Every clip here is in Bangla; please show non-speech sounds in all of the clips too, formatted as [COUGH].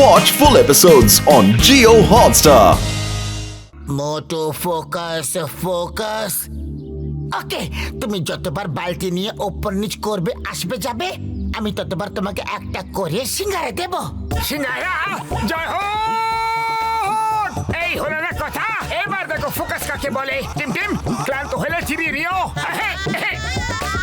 Watch full episodes on Geo Hotstar. মোটো ফোকাস ফোকাস ওকে তুমি যতবার বালতি নিয়ে ওপর নিচ করবে আসবে যাবে আমি ততবার তোমাকে একটা করে সিঙ্গারে দেব। সিঙ্গারা? জয় হো এই হলো না কথা। এবার দেখো ফোকাস কাকে বলে। টিম টিম ক্লান্ত হলে চিবি রিও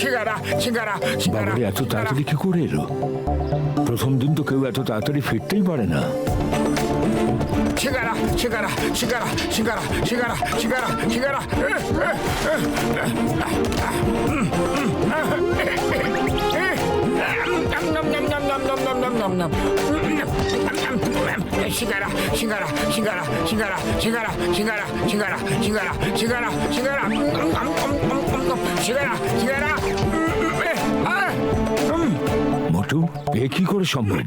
সিঙ্গারা সিঙ্গারা সিঙ্গারা বাবারে এত তাড়াতাড়ি কি করে এলো প্রথম দিন তো কেউ এত তাড়াতাড়ি ফিরতেই পারে না সিঙ্গারা সিঙ্গারা সিঙ্গারা সিঙ্গারা সিঙ্গারা সিঙ্গারা সিঙ্গারা সিঙ্গারা সিঙ্গারা সিঙ্গারা সিঙ্গারা সিঙ্গারা সিঙ্গারা সিঙ্গারা সিঙ্গারা সিঙ্গারা সিঙ্গারা সিঙ্গারা মোটু এ কি করে সম্ভব?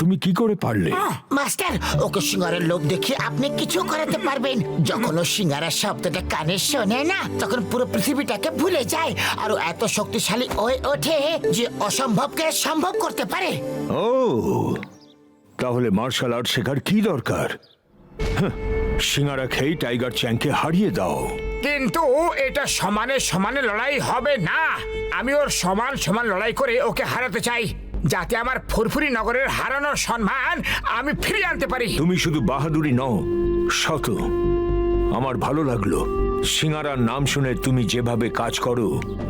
তুমি কি করে পারলে? মাস্টার ওকে সিঙ্গারের লোভ দেখিয়ে আপনি কিছু করাতে পারবেন। যখন ও সিঙ্গারার শব্দটা কানে শোনে না তখন পুরো পৃথিবীটাকে ভুলে যায় আর এত শক্তিশালী হয়ে ওঠে যে অসম্ভবকে সম্ভব করতে পারে। ও তাহলে মার্শাল আর্ট শেখার কি দরকার? হাহ, সিঙ্গারা খেয়ে টাইগার চ্যাংকে হারিয়ে দাও। কিন্তু এটা সমানে সমানে লড়াই হবে না। আমি ওর সমান সমান লড়াই করে ওকে হারাতে চাই, যাতে আমার ফুরফুরি নগরের হারানোর সম্মান আমি ফিরিয়ে আনতে পারি। তুমি শুধু বাহাদুরি নও শত আমার ভালো লাগল। সিঙ্গারার নাম শুনে তুমি যেভাবে কাজ করো,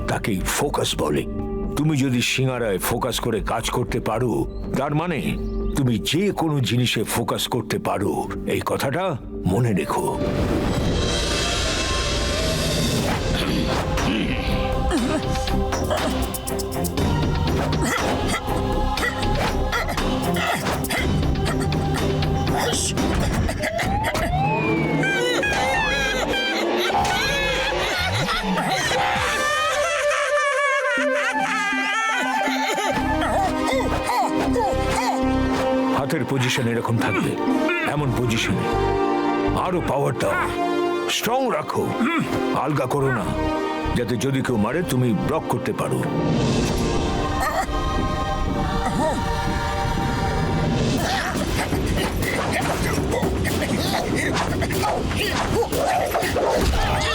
তাকেই ফোকাস বলে। তুমি যদি সিঙ্গারায় ফোকাস করে কাজ করতে পারো, তার মানে তুমি যে কোনো জিনিসে ফোকাস করতে পারো। এই কথাটা মনে রেখো। হাতের পজিশন এরকম থাকবে। এমন পজিশনে আরও পাওয়ার দাও স্ট্রং রাখো। আলগা করো না। যাতে যদি কেউ মারে, তুমি ব্লক করতে পারো। [LAUGHS]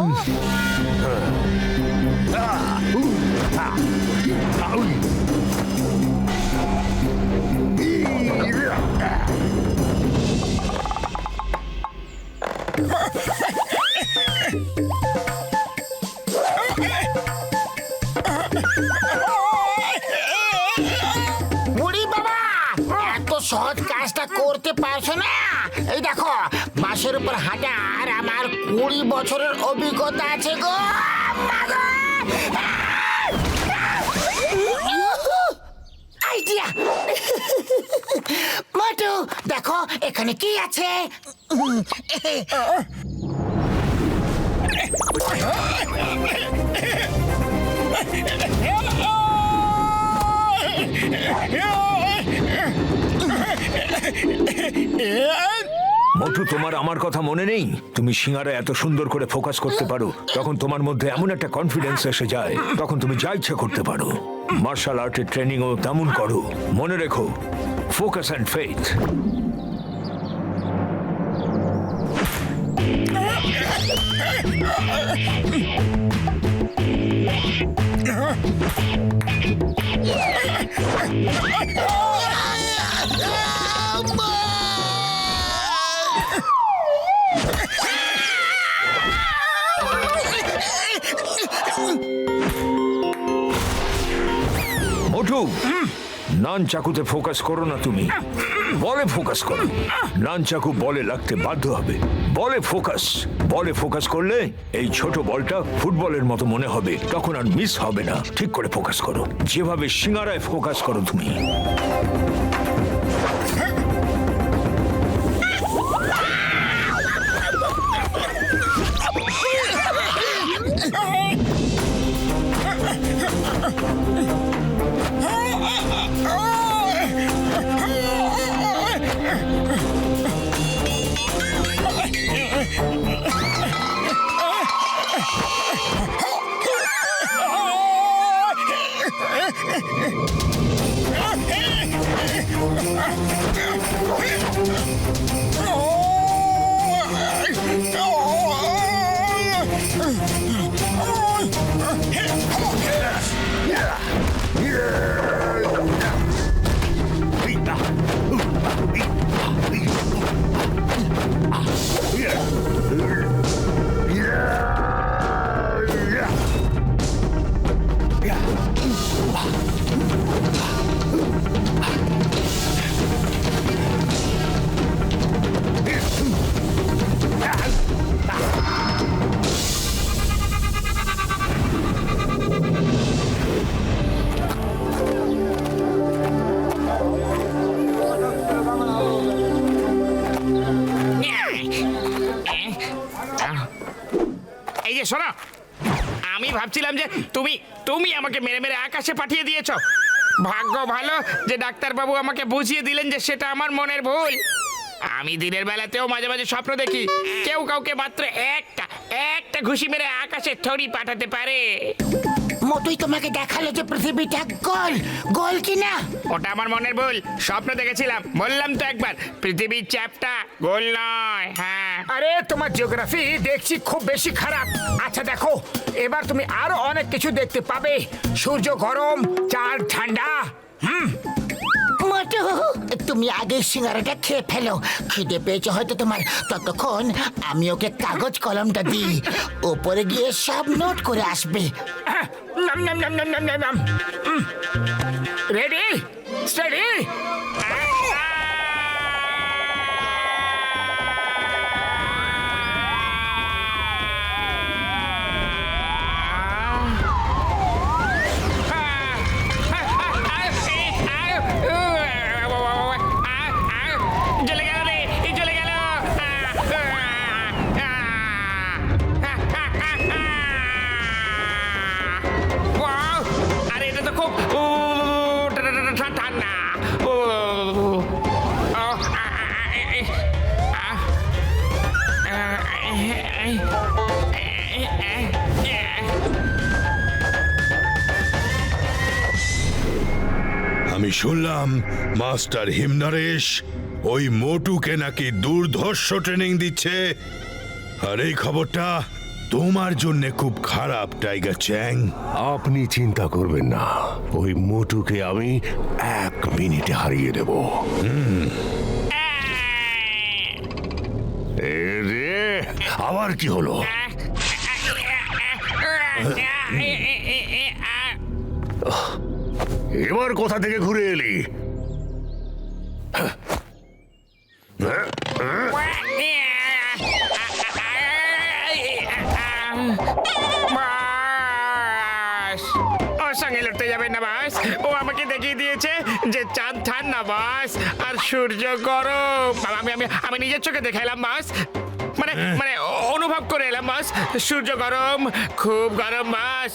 嗯 বছরের অভিজ্ঞতা আছে গো মোটু দেখো এখানে কি আছে? [LAUGHS] মোটু তোমার আমার কথা মনে নেই? তুমি সিঙ্গারা এত সুন্দর করে ফোকাস করতে পারো, তখন তোমার মধ্যে এমন একটা কনফিডেন্স এসে যায়, তখন তুমি যা ইচ্ছা করতে পারো। মার্শাল আর্টের ট্রেনিংও তেমন করো। মনে রেখো ফোকাস অ্যান্ড ফেথ মোটু নান চাকুতে ফোকাস করো না তুমি বলে ফোকাস করো নানচাকু বলে লাগতে বাধ্য হবে বলে ফোকাস বলে ফোকাস করলে এই ছোট বলটা ফুটবলের মতো মনে হবে তখন আর মিস হবে না ঠিক করে ফোকাস করো যেভাবে সিঙ্গারায় ফোকাস করো তুমি এই Oh! আকাশে পাঠিয়ে দিয়েছ। ভাগ্য ভালো যে ডাক্তারবাবু আমাকে বুঝিয়ে দিলেন যে সেটা আমার মনের ভুল। আমি দিনের বেলাতেও মাঝে মাঝে স্বপ্ন দেখি, কেউ কাউকে মাত্র একটা একটা ঘুষি মেরে আকাশে থরি পাঠাতে পারে। মোটুই তোমাকে দেখাল যে পৃথিবীটা গোল। গোল কিনা? ওটা আমার মনের ভুল স্বপ্ন দেখেছিলাম। বললাম তো একবার পৃথিবীর চ্যাপটা গোল নয় হ্যাঁ। আরে তোমার জিওগ্রাফি দেখছি খুব বেশি খারাপ। আচ্ছা দেখো এবার তুমি আরও অনেক কিছু দেখতে পাবে। সূর্য গরম চাঁদ ঠান্ডা হুম? মোটু তুমি আগে সিঙ্গারাটা খেয়ে ফেলো। খিদে পেয়েছে হয়তো তোমার। ততক্ষণ আমি ওকে কাগজ কলমটা দিই। ওপরে গিয়ে সব নোট করে আসবে। Nom nom nom nom nom nom. Mm. আমি শুনলাম মাস্টার হিমনারেশ ওই মোটুকে নাকি দুর্ধর্ষ ট্রেনিং দিচ্ছে আর এই খবরটা তোমার জন্য খুব খারাপ টাইগার চ্যাং আপনি চিন্তা করবেন না ওই মোটুকে আমি এক মিনিটে হারিয়ে দেব এ রে আবার কি হলো এবার কোথা থেকে ঘুরে এলি? ওর সঙ্গে লড়তে যাবেন না বাস। ও আমাকে দেখিয়ে দিয়েছে যে চাঁদ ঠান্ডা বাস। আর সূর্য গরম। আমি আমি আমি নিজের চোখে দেখে এলাম বাস। মানে মানে অনুভব করে এলাম বাস। সূর্য গরম খুব গরম বাস।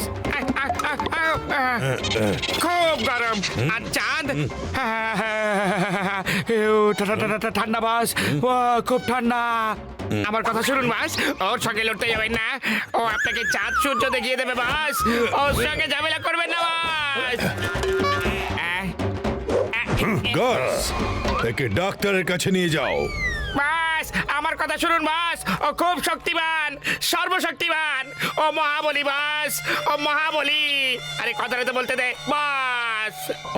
খুব গরম। আর চাঁদ? ঠান্ডা বাস। ও খুব ঠান্ডা। আমার কথা শুনুন বাস। ওর সঙ্গে লড়তে যাবেন না। ও আপনাকে চাঁদ সূর্য দেখিয়ে দেবে বাস। ওর সঙ্গে ঝামেলা করবেন না বাস। গাস একে ডাক্তারের কাছে নিয়ে যাও। বাস আমার কথা শুনুন বাস ও খুব শক্তিমান সর্বশক্তিমান ও মহাবলী বাস ও মহাবলী। আরে কথাটা তো বলতে দে বাস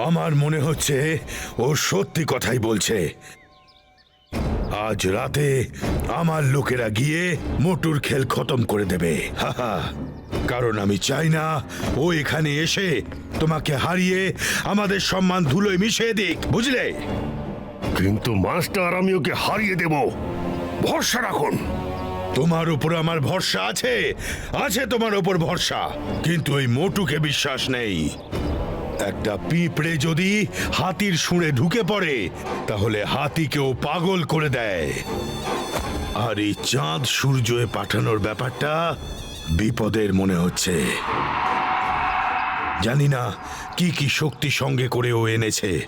আমার মনে হচ্ছে ও সত্যি কথাই বলছে। আজ রাতে আমার লোকেরা গিয়ে মোটুর খেল খতম করে দেবে। হাহা কারণ আমি চাই না ও এখানে এসে তোমাকে হারিয়ে আমাদের সম্মান ধুলোয় মিশিয়ে দিক বুঝলে? কিন্তু মাস্টার আমি ওকে হারিয়ে দেব। ভরসা রাখুন। তোমার উপর আমার ভরসা আছে। আছে তোমার উপর ভরসা। কিন্তু ওই মোটুকে বিশ্বাস নেই। একটা পিঁপড়ে যদি হাতির সুরে ঢুকে পড়ে, তাহলে হাতিকেও পাগল করে দেয়। আর এই চাঁদ সূর্যে পাঠানোর ব্যাপারটা বিপদের মনে হচ্ছে। জানি না কি কি শক্তি সঙ্গে করে ও এনেছে।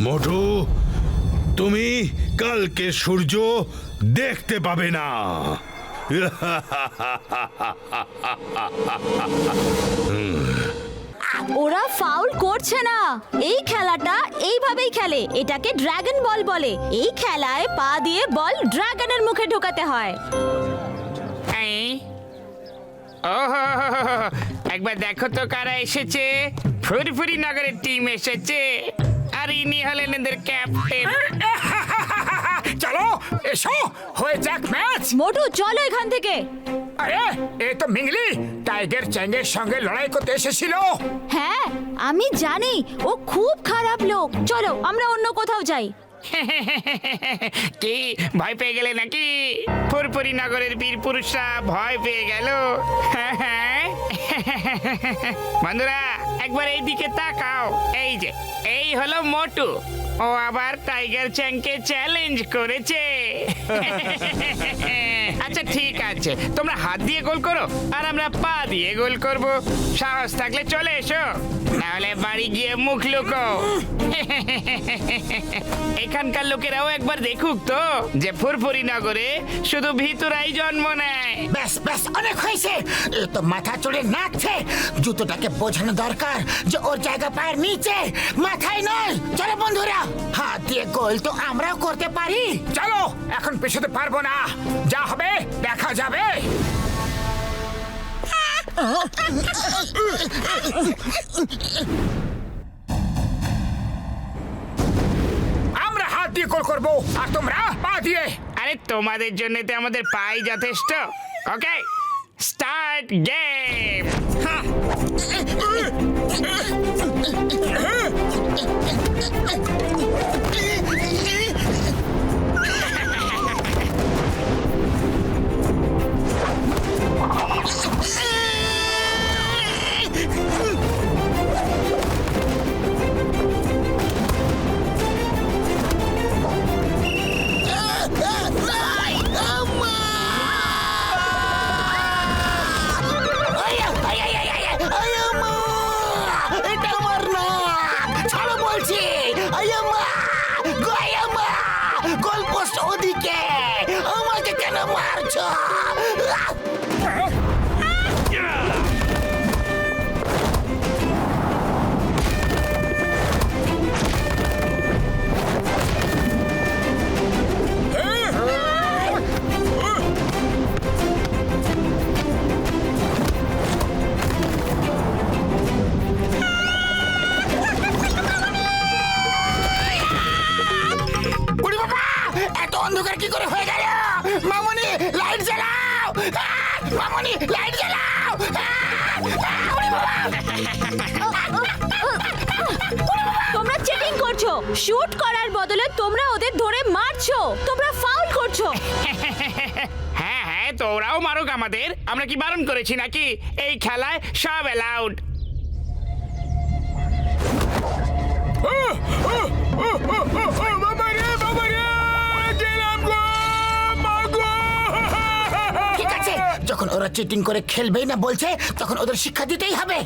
মোটু, তুমি কালকে সূর্য দেখতে পাবে না। [LAUGHS] ওরা ফাউল করছে না। এই খেলাটা এইভাবেই খেলে। এটাকে ড্রাগন বল বলে। এই খেলায় পা দিয়ে বল ড্রাগনের মুখে ঢোকাতে হয়। এই। ওহো একবার দেখো তো কারা এসেছে। ফুরফুরি নগরের টিম এসেছে। আর ইনি হলেন এদের ক্যাপ্টেন [LAUGHS] চলো এসো হয়ে যাক ম্যাচ। মোটু চলো এখান থেকে। আরে এ তো মিংলি টাইগার চ্যাংয়ের সঙ্গে লড়াই করতে এসেছিল। হ্যাঁ আমি জানি ও খুব খারাপ লোক। চলো আমরা অন্য কোথাও যাই। [LAUGHS] কি ভয় পেয়ে গেলে নাকি? ফুরফুরি নগরের বীর পুরুষরা ভয় পেয়ে গেল। [LAUGHS] [LAUGHS] বন্ধুরা একবার এই দিকে তাকাও। এই যে, এই হলো মোটু। ও আবার টাইগার চ্যাংকে চ্যালেঞ্জ করেছে। [LAUGHS] আচ্ছা ঠিক আছে। তোমরা হাত দিয়ে গোল করো আর আমরা পা দিয়ে গোল করব। সাহস থাকলে চলে এসো। নাহলে বাড়ি গিয়ে মুখ লুকো। এখানকার লোকেরাও একবার দেখুক তো যে ফুরফুরি নগরে শুধু ভিতরাই জন্ম নেয়। ব্যাস ব্যাস, অনেক হয়েছে। এ তো মাথা চড়ে নাচছে। জুতোটাকে বোঝানো দরকার যে ওর জায়গা পায়ের নিচে। মাথায় নয়। চলো বন্ধুরা, হাত দিয়ে গোল তো আমরাও করতে পারি। চলো, এখন পেছোতে পারব না। যা হবে দেখা যাবে? আমরা হাত দিয়ে কল করব আর তোমরা পা দিয়ে। আরে তোমাদের জন্য তো আমাদের পাই যথেষ্ট। ওকে স্টার্ট গেম অন্ধকার কি করে হয়ে গেল মামনি লাইট জ্বালাও মামনি লাইট জ্বালাও তোমরা চিটিং করছ শুট করার বদলে তোমরা ওদের ধরে মারছো তোমরা ফাউল করছ হ্যাঁ হ্যাঁ তোরাও মারুক আমাদের আমরা কি বারণ করেছি নাকি এই খেলায় সব অ্যালাউড ঠিক যখন ওরা চিটিং করে খেলবেই না বলছে তখন ওদের শিক্ষা দিতেই হবে।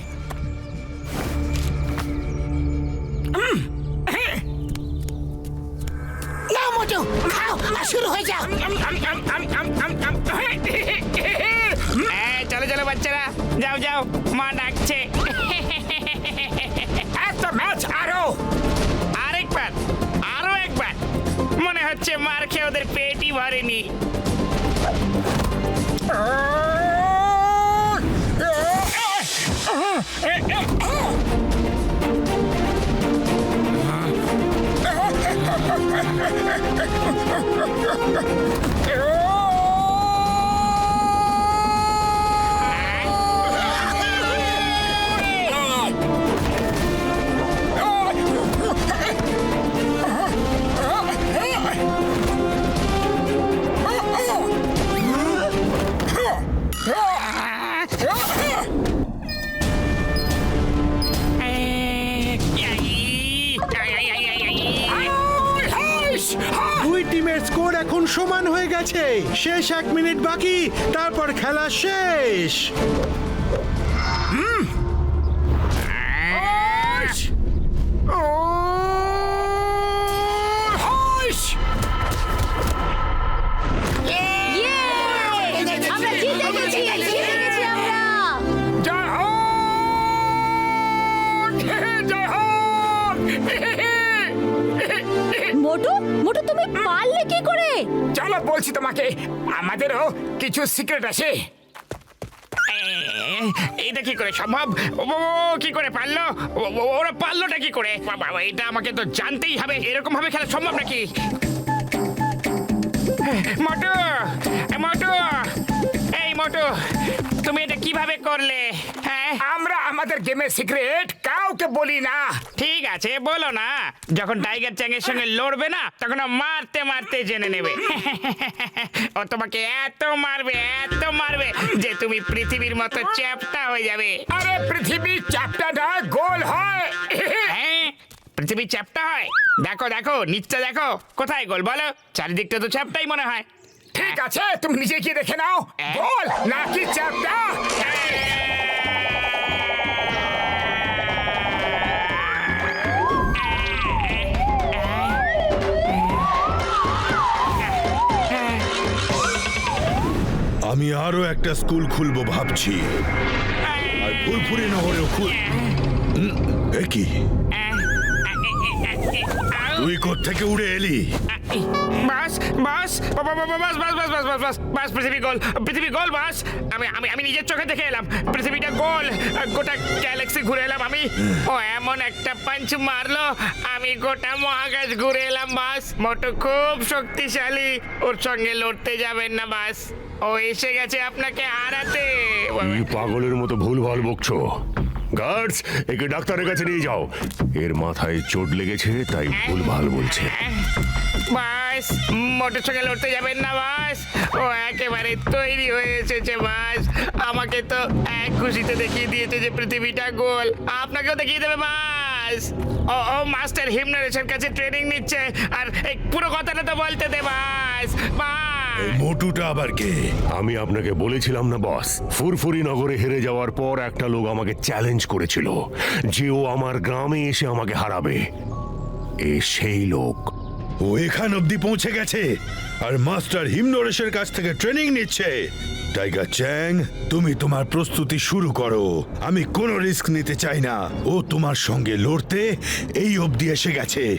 হ্যাঁ। খাও শুরু হয়ে যাও। চলো চলো বাচ্চারা যাও যাও মা ডাকছে। ম্যাচ আরও। আরেকবার আরও একবার। মনে হচ্ছে মার খেয়ে ওদের পেটই ভরেনি। Oh! শেষ এক মিনিট বাকি তারপর খেলা শেষ। ও মোটু? মোটু তুমি পারলে কি করে? চলো বলছি তোমাকে আমাদেরও কিছু সিক্রেট আছে। এটা কি করে সম্ভব? ও কি করে পারল? ওরা পারলোটা কি করে? বাবা, এটা আমাকে তো জানতেই হবে এরকম ভাবে খেলা সম্ভব নাকি? মোটু মোটু এই মোটু তুমি এটা কীভাবে করলে? আমাদের গেমের সিক্রেট কাউকে বলি না। ঠিক আছে বলো না। যখন টাইগার চ্যাংয়ের সঙ্গে লড়বে না তখন ও মারতে মারতে জেনে নেবে। ও তোমাকে এত মারবে এত মারবে যে তুমি পৃথিবীর মতো চ্যাপটা হয়ে যাবে। আরে পৃথিবী চ্যাপ্টারটা গোল হয়। হ্যাঁ পৃথিবী চ্যাপটা হয়। দেখো দেখো নিচটা দেখো। কোথায় গোল বলো? চারিদিকটা তো চ্যাপটাই মনে হয়। ঠিক আছে তুমি নিজে গিয়ে দেখে নাও। গোল নাকি চ্যাপ্টা? আমি আরও একটা স্কুল খুলবো ভাবছি। আর ফুরফুরি নগরেও খুল কি? তুই থেকে উড়ে এলি? বাস বাস, বা- বা- বা- বা- বাস বাস বাস বাস বাস বাস বাস, পৃথিবী গোল পৃথিবী গোল, বাস। আমি আমি আমি নিজের চোখে দেখে এলাম, পৃথিবীটা গোল। গোটা গ্যালাক্সি ঘুরে এলাম আমি। ও, এমন একটা পাঞ্চ মারলো, আমি গোটা মহাকাশ ঘুরে এলাম, বাস। মোটো খুব শক্তিশালী, ওর সঙ্গে লড়তে যাবেন না, বাস। ও এসে গেছে আপনাকে হারাতে এই পাগলের মতো ভুলভাল বকছো? গার্ডস একে ডাক্তারের কাছে নিয়ে যাও। এর মাথায় চোট লেগেছে তাই ভুলভাল বলছে। বাস মোটর সঙ্গে লড়তে যাবেন না বাস ও একেবারে তৈরি হয়ে এসেছে বাস আমাকে তো এক খুশিতে দেখিয়ে দিয়েছে যে পৃথিবীটা গোল। আপনাকেও দেখিয়ে দেবে বাস ও ও মাস্টার হিমনারেশন কাছে ট্রেনিং নিচ্ছে আর এই পুরো কথাটা তো বলতে দে বাস বাস এই মোটুটা আবার কে? আমি আপনাকে বলেছিলাম না বস। ফুরফুরি নগরে হেরে যাওয়ার পর একটা লোক আমাকে চ্যালেঞ্জ করেছিল যে ও আমার গ্রামে এসে আমাকে হারাবে। এ সেই লোক। ও এখান অব্দি পৌঁছে গেছে আর মাস্টার হিমনরেশের কাছ থেকে ট্রেনিং নিচ্ছে। টাইগার চ্যাং তুমি তোমার প্রস্তুতি শুরু করো। আমি কোনো রিস্ক নিতে চাই না। ও তোমার সঙ্গে লড়তে এই অবধি এসে গেছে।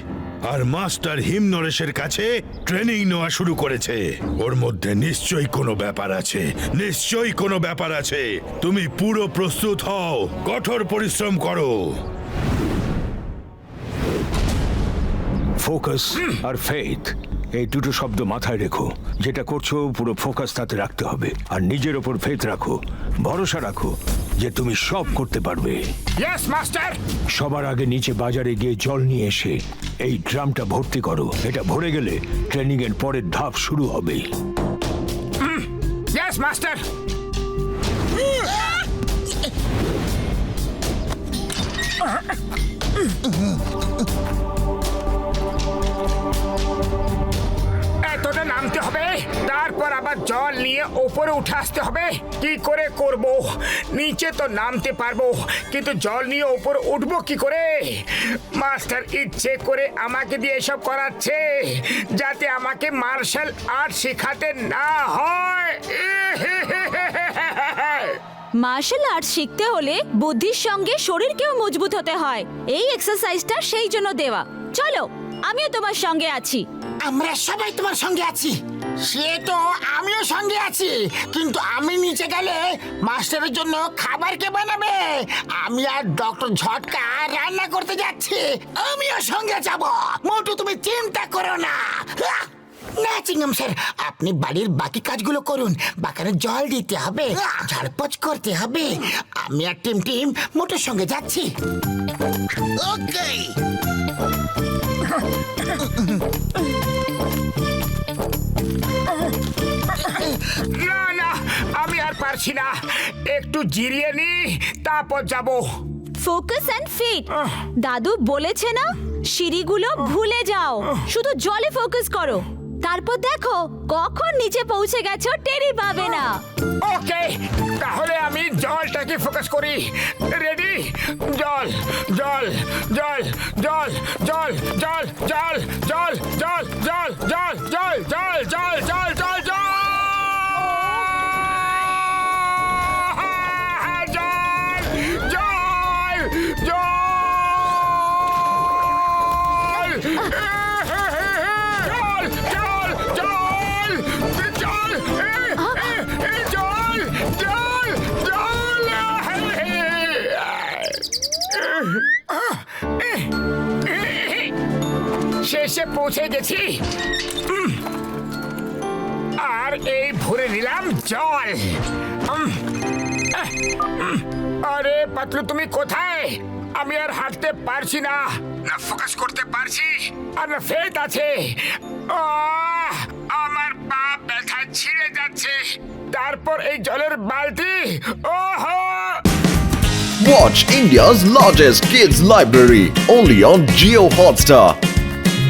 আর মাস্টার হিম নরেশের কাছে ট্রেনিং নেওয়া শুরু করেছে। ওর মধ্যে নিশ্চয়ই কোনো ব্যাপার আছে। নিশ্চয়ই কোনো ব্যাপার আছে। তুমি পুরো প্রস্তুত হও। কঠোর পরিশ্রম করো। ফোকাস আর ফেথ এই দুটো শব্দ মাথায় রেখো। যেটা করছ পুরো ফোকাস তাতে রাখতে হবে। আর নিজের ওপর ফেথ রাখো। ভরসা রাখো। যে তুমি সব করতে পারবে। ইয়েস মাস্টার সবার আগে নিচে বাজারে গিয়ে জল নিয়ে এসে এই ড্রামটা ভর্তি করো। এটা ভরে গেলে ট্রেনিং এর পরের ধাপ শুরু হবে। ইয়েস মাস্টার এতটা আবার জল নিয়ে ওপরে উঠে আসতে হবে। কি করে করব? নিচে তো নামতে পারব কিন্তু জল নিয়ে ওপরে উঠবো কি করে? মাস্টার ইচ্ছে করে আমাকে দিয়ে এসব করাচ্ছে যাতে আমাকে মার্শাল আর্ট শেখাতে না হয়। মার্শাল আর্ট শিখতে হলে বুদ্ধির সঙ্গে শরীরকেও মজবুত হতে হয়। এই এক্সারসাইজটা সেই জন্য দেওয়া। চলো আমিও তোমার সঙ্গে আছি। আমরা সবাই তোমার সঙ্গে আছি। সে তো আমিও সঙ্গে আছি কিন্তু আমি নিচে গেলে মাস্টারের জন্য খাবার কে বানাবে? আমি আর ডক্টর ঝটকা রান্না করতে যাচ্ছি আমিও সঙ্গে যাব। মোটু তুমি চিন্তা করো না! না চিংগাম স্যার আপনি বাড়ির বাকি কাজগুলো করুন বাগানে জল দিতে হবে ঝাড়পোছ করতে হবে। আমি আর টিম টিম মোটুর সঙ্গে যাচ্ছি। ওকে না না আমি আর পারছি না একটু জিরিয়ে নি তারপর যাব ফোকাস অ্যান্ড ফিট দাদু বলেছে না সিঁড়িগুলো ভুলে যাও শুধু জলে ফোকাস করো তারপর দেখো কখন নিচে পৌঁছে গেছো টেরি পাবে না ওকে তাহলে আমি জলটাকে ফোকাস করি রেডি জল জল জল জল জল জল জল জল জল জল জল জল জল জল জল জল জল জল শেষে পৌঁছে গেছি। আর এই ভরে নিলাম জল। আরে পাতলু তুমি কোথায়? আমি আর হাঁটতে পারছি না। না ফোকাস করতে পারছি। আর না ফেট আছে। আহ, আমার পা ব্যথা ছিঁড়ে যাচ্ছে। তারপর এই জলের বালতি ওহো! Watch India's largest kids library only on Geo Hotstar.